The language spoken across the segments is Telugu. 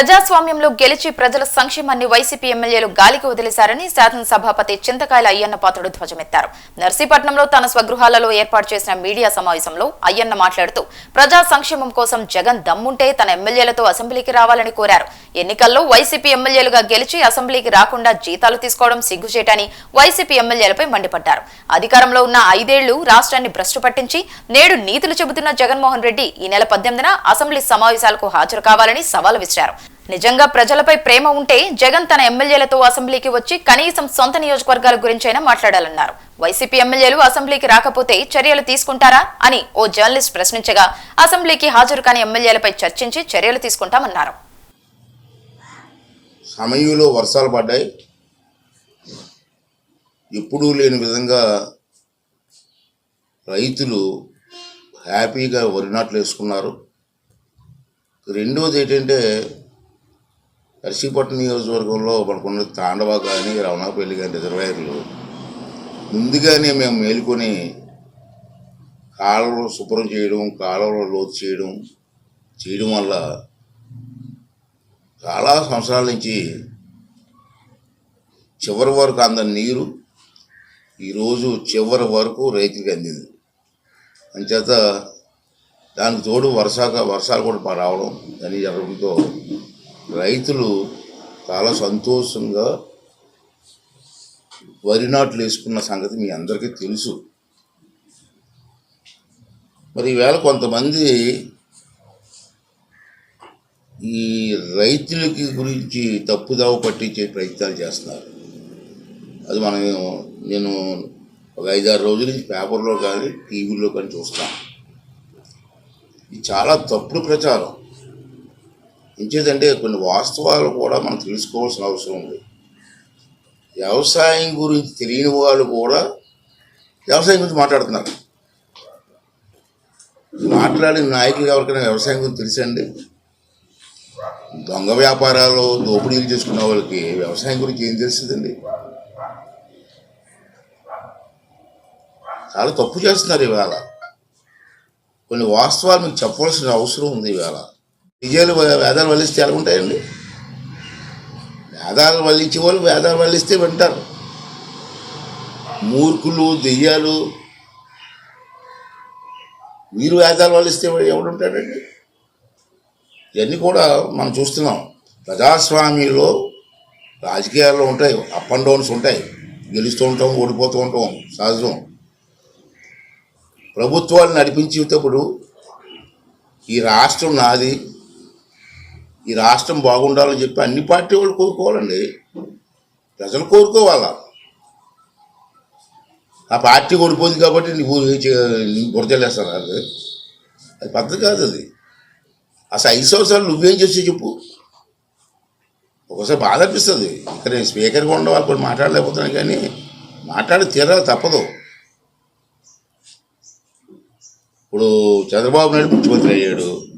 ప్రజాస్వామ్యంలో గెలిచి ప్రజల సంక్షేమాన్ని వైసీపీ ఎమ్మెల్యేలు గాలికి వదిలేశారని శాసనసభాపతి చింతకాయల అయ్యన్న పాత్రుడు ధ్వజమెత్తారు. నర్సీపట్నంలో తన స్వగృహాలలో ఏర్పాటు చేసిన మీడియా సమావేశంలో అయ్యన్న మాట్లాడుతూ ప్రజా సంక్షేమం కోసం జగన్ దమ్ముంటే తన ఎమ్మెల్యేలతో అసెంబ్లీకి రావాలని కోరారు. ఎన్నికల్లో వైసీపీ ఎమ్మెల్యేలుగా గెలిచి అసెంబ్లీకి రాకుండా జీతాలు తీసుకోవడం సిగ్గుచేటని వైసీపీ ఎమ్మెల్యేలపై మండిపడ్డారు. అధికారంలో ఉన్న ఐదేళ్ళు రాష్ట్రాన్ని భ్రష్టు పట్టించి నేడు నీతులు చెబుతున్న జగన్మోహన్ రెడ్డి ఈ నెల పద్దెనిమిదిన అసెంబ్లీ సమావేశాలకు హాజరు కావాలని సవాల్ విసిరారు. నిజంగా ప్రజలపై ప్రేమ ఉంటే జగన్ తన ఎమ్మెల్యేలతో అసెంబ్లీకి వచ్చి కనీసం సొంత నియోజకవర్గాల గురించైనా మాట్లాడాలన్నారు. వైసీపీ ఎమ్మెల్యేలు అసెంబ్లీకి రాకపోతే చర్యలు తీసుకుంటారా అని ఓ జర్నలిస్ట్ ప్రశ్నించగా అసెంబ్లీకి హాజరు కాని ఎమ్మెల్యేలపై చర్చించి చర్యలు తీసుకుంటామన్నారు. సమయంలో వర్షాలు పడ్డాయి. ఎప్పుడూ లేని విధంగా రైతులు హ్యాపీగా వరి నాట్లు వేసుకున్నారు. రెండోది ఏంటంటే నర్సీపట్నం నియోజకవర్గంలో మనకున్న తాండవ కానీ రవణాపల్లి కానీ రిజర్వాయర్లు. ముందుగానే మేము మేలుకొని కాలువలు శుభ్రం చేయడం కాలువలు లోతు చేయడం చేయడం వల్ల చాలా సంవత్సరాల నుంచి చివరి వరకు అందని నీరు ఈరోజు చివరి వరకు రైతులకు అందింది. అంచేత దానికి తోడు వర్షాక వర్షాలు కూడా రావడం దాని జరగడంతో రైతులు చాలా సంతోషంగా వరి నాట్లు వేసుకున్న సంగతి మీ అందరికీ తెలుసు. మరి ఈవేళ కొంతమంది ఈ రైతులకి గురించి తప్పుదావ పట్టించే ప్రయత్నాలు చేస్తున్నారు. అది మనం నేను ఒక ఐదారు రోజుల నుంచి పేపర్లో కానీ టీవీలో కానీ చూస్తాను ఇది చాలా తప్పుడు ప్రచారం. ఇంచేదంటే కొన్ని వాస్తవాలు కూడా మనం తెలుసుకోవాల్సిన అవసరం ఉంది. వ్యవసాయం గురించి తెలియని వాళ్ళు కూడా వ్యవసాయం గురించి మాట్లాడుతున్నారు. మాట్లాడిన నాయకులు ఎవరికైనా వ్యవసాయం గురించి తెలుసండి దొంగ వ్యాపారాలు దోపిడీలు చేసుకున్న వాళ్ళకి వ్యవసాయం గురించి ఏం తెలుస్తుందండి? చాలా తప్పు చేస్తున్నారు ఇవాళ. కొన్ని వాస్తవాలు మీకు చెప్పవలసిన అవసరం ఉంది ఇవాళ. విజయాలు వేదాలు వల్లిస్తే ఎలా ఉంటాయండి? వేదాలు వల్లించే వాళ్ళు వేదాలు వల్లిస్తే వింటారు. మూర్ఖులు దెయ్యాలు. వీరు వేదాలు వల్లిస్తే ఎవడుంటాడండి? ఇవన్నీ కూడా మనం చూస్తున్నాం. ప్రజాస్వామ్యంలో రాజకీయాల్లో ఉంటాయి. అప్ అండ్ డౌన్స్ ఉంటాయి. గెలుస్తూ ఉంటాం ఓడిపోతూ ఉంటాం. సహజం. ప్రభుత్వాలు నడిపించేటప్పుడు ఈ రాష్ట్రం నాది ఈ రాష్ట్రం బాగుండాలని చెప్పి అన్ని పార్టీ వాళ్ళు కోరుకోవాలండి. ప్రజలు కోరుకోవాలా? ఆ పార్టీ ఓడిపోయింది కాబట్టి నీకు బురదలేస్తాను అది? అది పద్ధతి కాదు అది. అసలు ఐదు సంవత్సరాలు నువ్వేం చేసి చెప్పు. ఒకసారి బాధ అనిపిస్తుంది. ఇక్కడ నేను స్పీకర్గా ఉండవాలి కొన్ని మాట్లాడలేకపోతున్నాను కానీ మాట్లాడి తీరాలి తప్పదు. ఇప్పుడు చంద్రబాబు నాయుడు ముఖ్యమంత్రి అయ్యాడు.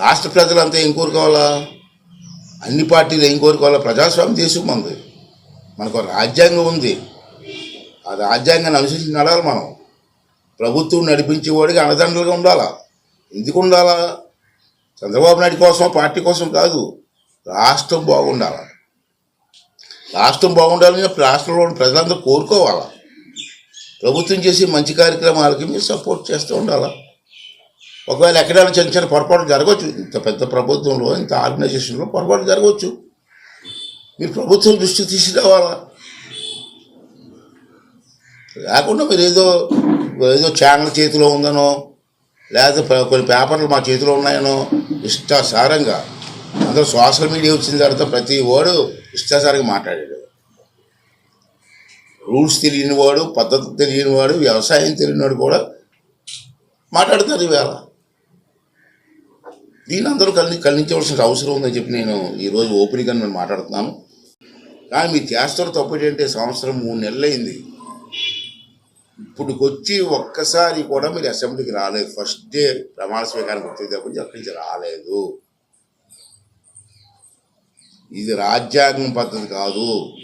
రాష్ట్ర ప్రజలంతా ఏం కోరుకోవాలా? అన్ని పార్టీలు ఏం కోరుకోవాలా? ప్రజాస్వామ్య దేశం మనది మనకు ఒక రాజ్యాంగం ఉంది. ఆ రాజ్యాంగాన్ని అనుసరించి నడవాలి మనం. ప్రభుత్వం నడిపించేవాడికి అన్నదండలుగా ఉండాలా? ఎందుకు ఉండాలా? చంద్రబాబు నాయుడు కోసం పార్టీ కోసం కాదు. రాష్ట్రం బాగుండాలి? రాష్ట్రం బాగుండాలని రాష్ట్రంలో ఉన్న ప్రజలందరూ కోరుకోవాలా? ప్రభుత్వం చేసే మంచి కార్యక్రమాలకి మీరు సపోర్ట్ చేస్తూ ఉండాలా? ఒకవేళ ఎక్కడైనా చిన్న చిన్న పొరపాటు జరగవచ్చు ఇంత పెద్ద ప్రభుత్వంలో ఇంత ఆర్గనైజేషన్లో పొరపాటు జరగవచ్చు. మీరు ప్రభుత్వం దృష్టికి తీసుకురావాలా? లేకుండా మీరు ఏదో ఏదో ఛానల్ చేతిలో ఉందనో లేకపోతే కొన్ని పేపర్లు మా చేతిలో ఉన్నాయనో ఇష్టాసారంగా అందరూ సోషల్ మీడియా వచ్చిన తర్వాత ప్రతి వాడు ఇష్టాసారంగా మాట్లాడాడు. రూల్స్ తెలియని వాడు పద్ధతి తెలియని వాడు వ్యవసాయం తెలియని వాడు కూడా మాట్లాడతారు ఈవేళ వీళ్ళందరూ కలి కలిసి అవసరం ఉందని చెప్పి నేను ఈరోజు ఓపెన్గా నేను మాట్లాడుతున్నాను. కానీ మీ చేస్తారు తప్పు సంవత్సరం మూడు నెలలు అయింది ఇప్పుడుకొచ్చి ఒక్కసారి కూడా మీరు అసెంబ్లీకి రాలేదు. ఫస్ట్ డే ప్రమాణ స్వీకారం వచ్చేటప్పుడు అక్కడి నుంచి రాలేదు. ఇది రాజ్యాంగం పద్ధతి కాదు.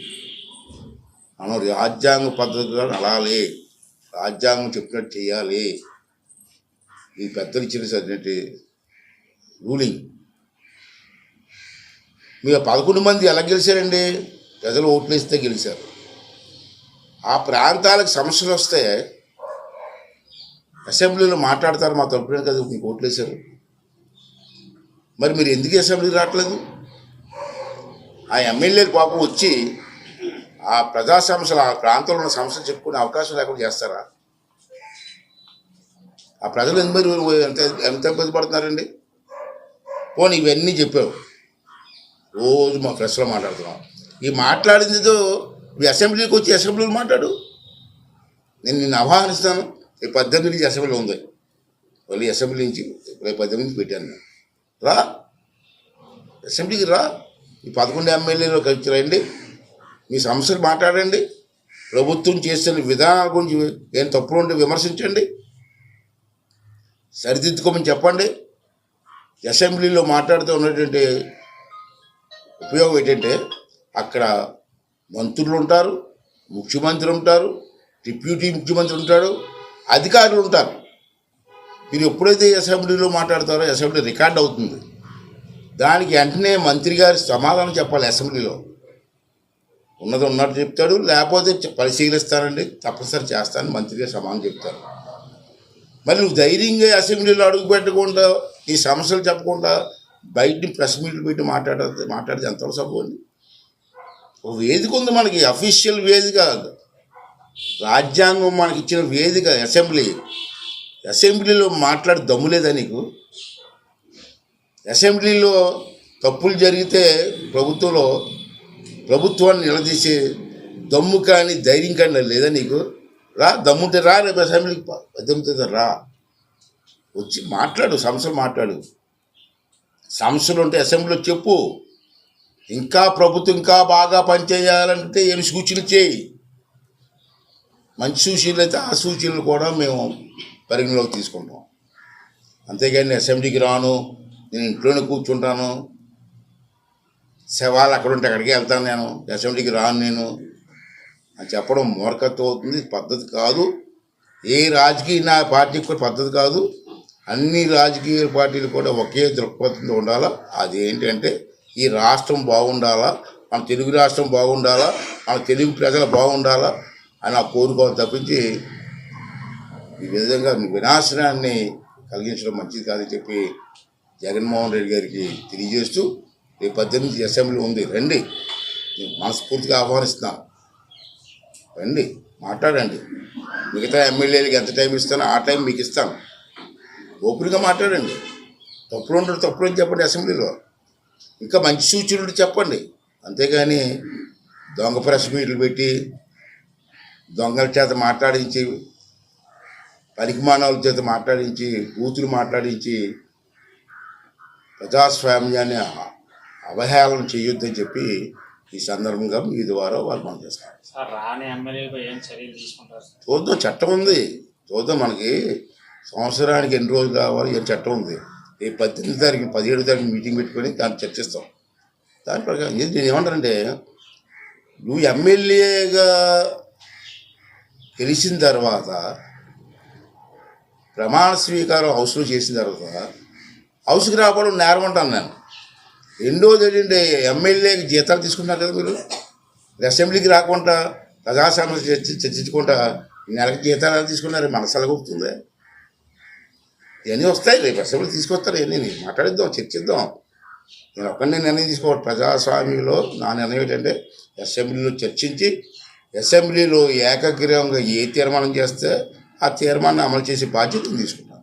మనం రాజ్యాంగ పద్ధతిగా నడాలి రాజ్యాంగం చెప్పినట్టు చేయాలి. ఈ పెద్దలు ఇచ్చిన సరినట్టు రూలింగ్ మీరు పదకొండు మంది ఎలా గెలిచారండి? ప్రజలు ఓట్లు ఇస్తే గెలిచారు. ఆ ప్రాంతాలకు సమస్యలు వస్తే అసెంబ్లీలో మాట్లాడతారు మా తరపున కదా మీకు ఓట్లేశారు మరి మీరు ఎందుకు అసెంబ్లీ రావట్లేదు? ఆ ఎమ్మెల్యేలు పాపం వచ్చి ఆ ప్రజా సమస్యలు ఆ ప్రాంతంలో ఉన్న సమస్యలు చెప్పుకునే అవకాశం లేకుండా చేస్తారా? ఆ ప్రజలు మరి ఎంత ఎంత ఇబ్బంది పడుతున్నారండి? పోనీ ఇవన్నీ చెప్పావు. రోజు మా ప్రెస్లో మాట్లాడుతున్నాం. ఈ మాట్లాడిందితో ఈ అసెంబ్లీకి వచ్చి అసెంబ్లీలో మాట్లాడు. నేను నిన్ను ఆహ్వానిస్తాను. ఈ పద్దెనిమిది నుంచి అసెంబ్లీ ఉంది. మళ్ళీ అసెంబ్లీ నుంచి రేపు పద్దెనిమిది నుంచి పెట్టాను. రా. అసెంబ్లీకి రా. ఈ పదకొండు ఎమ్మెల్యేలు కలిసి రండి. మీ సమస్యలు మాట్లాడండి. ప్రభుత్వం చేస్తున్న విధానాల గురించి ఏం తప్పులు ఉంటే విమర్శించండి. సరిదిద్దుకోమని చెప్పండి. అసెంబ్లీలో మాట్లాడుతూ ఉన్నటువంటి ఉపయోగం ఏంటంటే అక్కడ మంత్రులు ఉంటారు ముఖ్యమంత్రి ఉంటారు డిప్యూటీ ముఖ్యమంత్రి ఉంటాడు అధికారులు ఉంటారు. మీరు ఎప్పుడైతే అసెంబ్లీలో మాట్లాడతారో అసెంబ్లీ రికార్డ్ అవుతుంది. దానికి వెంటనే మంత్రి గారి సమాధానం చెప్పాలి అసెంబ్లీలో. ఉన్నది ఉన్నట్టు చెప్తాడు లేకపోతే పరిశీలిస్తానండి తప్పనిసరి చేస్తాను మంత్రి గారు సమాధానం చెప్తారు. మరి నువ్వు ధైర్యంగా అసెంబ్లీలో అడుగు పెట్టకుండా ఈ సమస్యలు చెప్పకుండా బయట ప్రెస్ మీట్లు పెట్టి మాట్లాడే మాట్లాడితే ఎంతవరకు సబ్బు అండి? వేదిక ఉంది మనకి అఫీషియల్ వేదిక రాజ్యాంగం మనకి ఇచ్చిన వేదిక అసెంబ్లీ అసెంబ్లీలో మాట్లాడి దమ్ము లేదా నీకు? అసెంబ్లీలో తప్పులు జరిగితే ప్రభుత్వంలో ప్రభుత్వాన్ని నిలదీసే దమ్ము కానీ ధైర్యం కానీ లేదా నీకు? రా దమ్ముంటే రా రేపు అసెంబ్లీకి దమ్ముతుంది పద్దెనిమిది రా. వచ్చి మాట్లాడు సమస్యలు మాట్లాడు. సమస్యలు ఉంటే అసెంబ్లీలో చెప్పు. ఇంకా ప్రభుత్వం ఇంకా బాగా పనిచేయాలంటే ఏమి సూచనలు చేయి. మంచి సూచనలు అయితే ఆ సూచనలు కూడా మేము పరిగణలోకి తీసుకుంటాం. అంతేగాని అసెంబ్లీకి రాను నేను ఇంట్లోనే కూర్చుంటాను. శవాలు అక్కడ ఉంటే అక్కడికి వెళ్తాను నేను. అసెంబ్లీకి రాను నేను. అని చెప్పడం మూర్ఖత్వం అవుతుంది పద్ధతి కాదు. ఏ రాజకీయ నా పార్టీకి కూడా పద్ధతి కాదు. అన్ని రాజకీయ పార్టీలు కూడా ఒకే దృక్పథంతో ఉండాలా? అది ఈ రాష్ట్రం బాగుండాలా? మన తెలుగు రాష్ట్రం బాగుండాలా? మన తెలుగు ప్రజలు బాగుండాలా? అని ఆ కోరుకోవాలి తప్పించి ఈ విధంగా వినాశనాన్ని కలిగించడం మంచిది కాదని చెప్పి జగన్మోహన్ రెడ్డి గారికి తెలియజేస్తూ రేపు పద్దెనిమిది అసెంబ్లీ ఉంది. రండి. నేను మనస్ఫూర్తిగా ఆహ్వానిస్తున్నాను. రండి. మాట్లాడండి. మిగతా ఎమ్మెల్యేలకి ఎంత టైం ఇస్తానో ఆ టైం మీకు ఇస్తాను. ఓపెన్గా మాట్లాడండి. తప్పులు ఉండదు తప్పులు అని చెప్పండి అసెంబ్లీలో. ఇంకా మంచి సూచనలు చెప్పండి. అంతేగాని దొంగ ప్రెస్ మీట్లు పెట్టి దొంగల చేత మాట్లాడించి పరిమాణాల చేత మాట్లాడించి బూతులు మాట్లాడించి ప్రజాస్వామ్యాన్ని అవహేళన చేయొద్దని చెప్పి ఈ సందర్భంగా మీ ద్వారా వాళ్ళు మనం చేస్తారు చూద్దాం చట్టం ఉంది. చూద్దాం మనకి సంవత్సరానికి ఎన్ని రోజులు కావాలి ఏం చట్టం ఉంది. ఈ పద్దెనిమిది తారీఖు పదిహేడు తారీఖు మీటింగ్ పెట్టుకొని దాన్ని చర్చిస్తాం. దాని ప్రకారం ఇది నేను ఏమంటానంటే నువ్వు ఎమ్మెల్యేగా గెలిచిన తర్వాత ప్రమాణ స్వీకారం హౌస్లో చేసిన తర్వాత హౌస్కి రావడం నేరం అంటాను నేను. రెండోది ఏంటంటే ఎమ్మెల్యేకి జీతాలు తీసుకుంటున్నారు కదా మీరు? అసెంబ్లీకి రాకుండా ప్రజా సమస్య చర్చి చర్చించుకుంటా నెలకి జీతాలు తీసుకున్నారు? మనసు గుర్తుంది ఇవన్నీ వస్తాయి. రేపు అసెంబ్లీ తీసుకొస్తారు. ఇవన్నీ మాట్లాడిద్దాం చర్చిద్దాం నేను ఒక్కడే నిర్ణయం తీసుకోవాలి. ప్రజాస్వామ్యంలో నా నిర్ణయం ఏంటంటే అసెంబ్లీలో చర్చించి అసెంబ్లీలో ఏకగ్రీవంగా ఏ తీర్మానం చేస్తే ఆ తీర్మానాన్ని అమలు చేసే బాధ్యత తీసుకుంటాను.